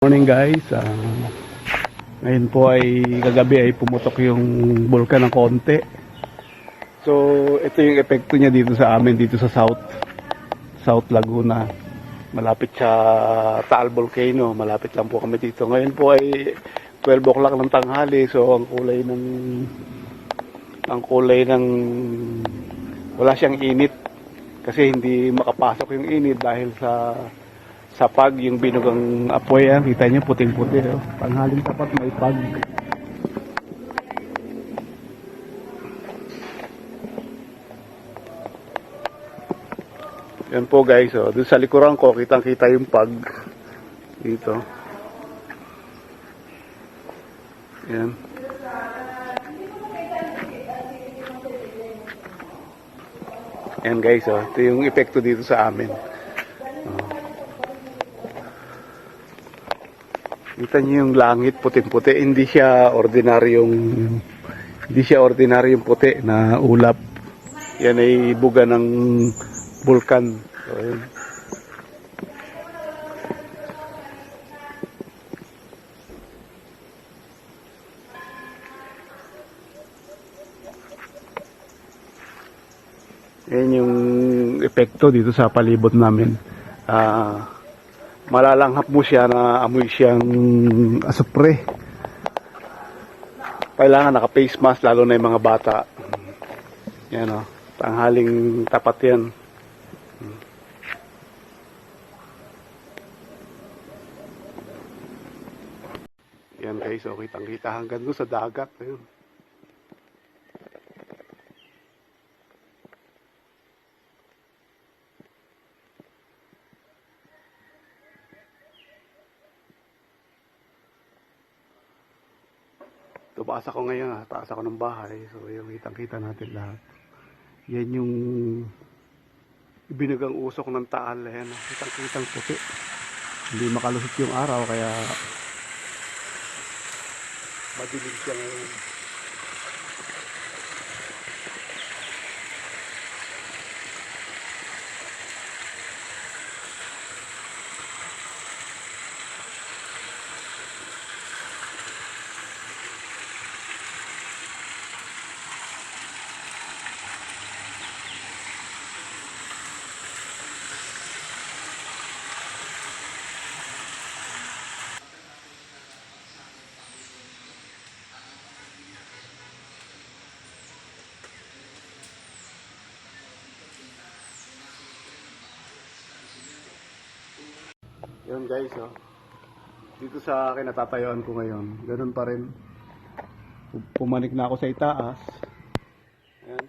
Morning guys. Ah, ngayon po ay kagabi ay pumutok yung bulkan ng konti. So ito yung epekto niya dito sa amin dito sa South South Laguna. Malapit sa Taal Volcano. Malapit lang po kami dito. Ngayon po ay 12 o'clock ng tanghali. So ang kulay ng ang kulay ng wala siyang init kasi hindi makapasok yung init dahil sa sa pag yung binugang apoy yan kita niyo puting puti oh. panghaling tapat may pag yan po guys oh. doon sa likuran ko kitang kita yung pag dito yan yan guys oh. ito yung epekto dito sa amin Kita niyo yung langit puting-puti, hindi siya ordinaryong hindi siya ordinaryong puti na ulap. Yan ay buga ng bulkan. So. Yan yung epekto dito sa palibot namin. Ah, malalanghap mo siya na amoy siyang asupre. Kailangan naka-face mask lalo na yung mga bata. Yan o, tanghaling tapat yan. Yan guys, okay, kitang-kita hanggang doon sa dagat. Ayun. Tumaas ako ngayon, taas ako ng bahay. So, yung kitang-kita natin lahat. Yan yung ibinagang usok ng taal. Ayan, ah. kitang-kitang puti. Hindi makalusot yung araw, kaya madilim siya ngayon. Yun guys, oh. Dito sa akin natatayuan ko ngayon. Ganun pa rin. Pumanik na ako sa itaas. Ayan.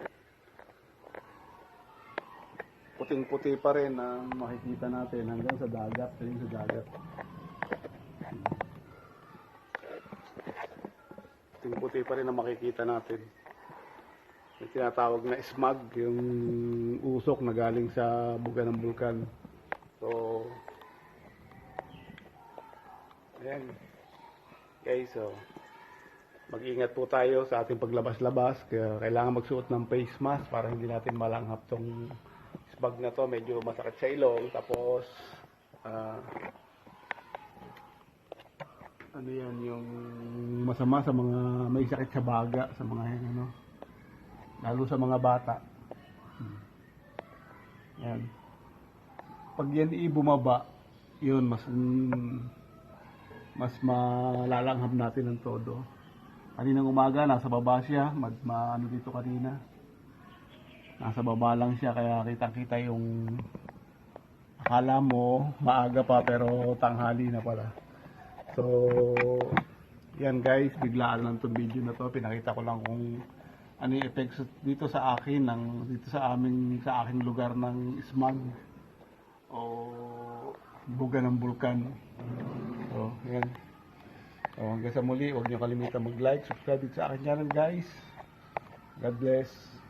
Puting-puti pa rin ang makikita natin hanggang sa dagat. Ayun sa dagat. Puting-puti pa rin ang makikita natin. Yung tinatawag na smog, yung usok na galing sa buga ng bulkan. So, Ayan. Guys, so, mag-ingat po tayo sa ating paglabas-labas. Kaya kailangan magsuot ng face mask para hindi natin malanghap tong smog na to. Medyo masakit sa ilong. Tapos, ah, ano yan, yung masama sa mga may sakit sa baga, sa mga ano, lalo sa mga bata. Hmm. Yan. Pag yan i-bumaba, yun, mas, mm, mas malalanghap natin ng todo. Kaninang umaga, nasa baba siya, mag, ma, ano dito kanina. Nasa baba lang siya, kaya kitang-kita yung akala mo, maaga pa, pero tanghali na pala. So, yan guys, biglaan lang itong video na to. Pinakita ko lang kung ano yung effects dito sa akin, ng, dito sa aming, sa aking lugar ng smog o buga ng bulkan. So, yan. So, hanggang sa muli, huwag niyo kalimutan mag-like, subscribe sa akin channel guys. God bless.